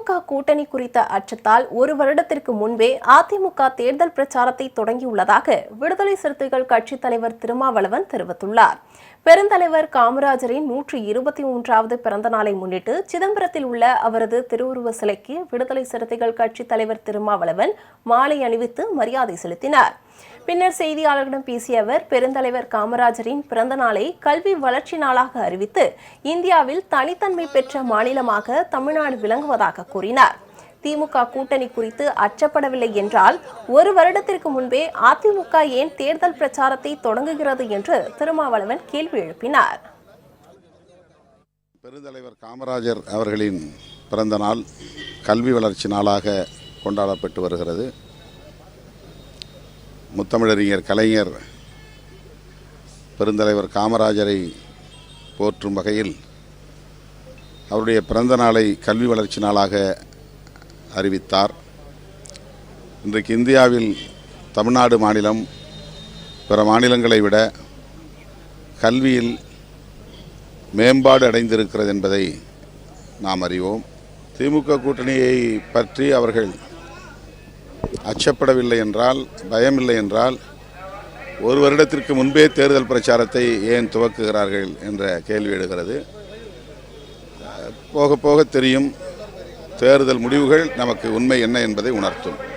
திமுக கூட்டணி குறித்த அச்சத்தால் ஒரு வருடத்திற்கு முன்பே அதிமுக தேர்தல் பிரச்சாரத்தை தொடங்கியுள்ளதாக விடுதலை சிறுத்தைகள் கட்சித் தலைவர் திருமாவளவன் தெரிவித்துள்ளார். பெருந்தலைவர் காமராஜரின் நூற்றி இருபத்தி மூன்றாவது பிறந்த நாளை முன்னிட்டு சிதம்பரத்தில் உள்ள அவரது திருவுருவ சிலைக்கு விடுதலை சிறுத்தைகள் கட்சித் தலைவர் திருமாவளவன் மாலை அணிவித்து மரியாதை செலுத்தினார். பின்னர் செய்தியாளர்களிடம் பேசிய அவர் பெருந்தலைவர் காமராஜரின் பிறந்த நாளை கல்வி வளர்ச்சி நாளாக அறிவித்து இந்தியாவில் தனித்தன்மை பெற்ற மாநிலமாக தமிழ்நாடு விளங்குவதாக கூறினார். திமுக கூட்டணி குறித்து அச்சப்படவில்லை என்றால் ஒரு வருடத்திற்கு முன்பே அதிமுக ஏன் தேர்தல் பிரச்சாரத்தை தொடங்குகிறது என்று திருமாவளவன் கேள்வி எழுப்பினார். பெருந்தலைவர் காமராஜர் அவர்களின் பிறந்த நாள் கல்வி வளர்ச்சி நாளாக கொண்டாடப்பட்டு வருகிறது. முத்தமிழறிஞர் கலைஞர் பெருந்தலைவர் காமராஜரை போற்றும் வகையில் அவருடைய பிறந்த நாளை கல்வி வளர்ச்சி நாளாக அறிவித்தார். இன்றைக்கு இந்தியாவில் தமிழ்நாடு மாநிலம் பிற மாநிலங்களை விட கல்வியில் மேம்பாடு அடைந்திருக்கிறது என்பதை நாம் அறிவோம். திமுக கூட்டணியை பற்றி அவர்கள் அச்சப்படவில்லை என்றால் பயமில்லை என்றால் ஒரு வருடத்திற்கு முன்பே தேர்தல் பிரச்சாரத்தை ஏன் துவக்குகிறார்கள் என்ற கேள்வி எடுகிறது போக போக தெரியும் தேர்தல் முடிவுகள் நமக்கு உண்மை என்ன என்பதை உணர்த்தும்.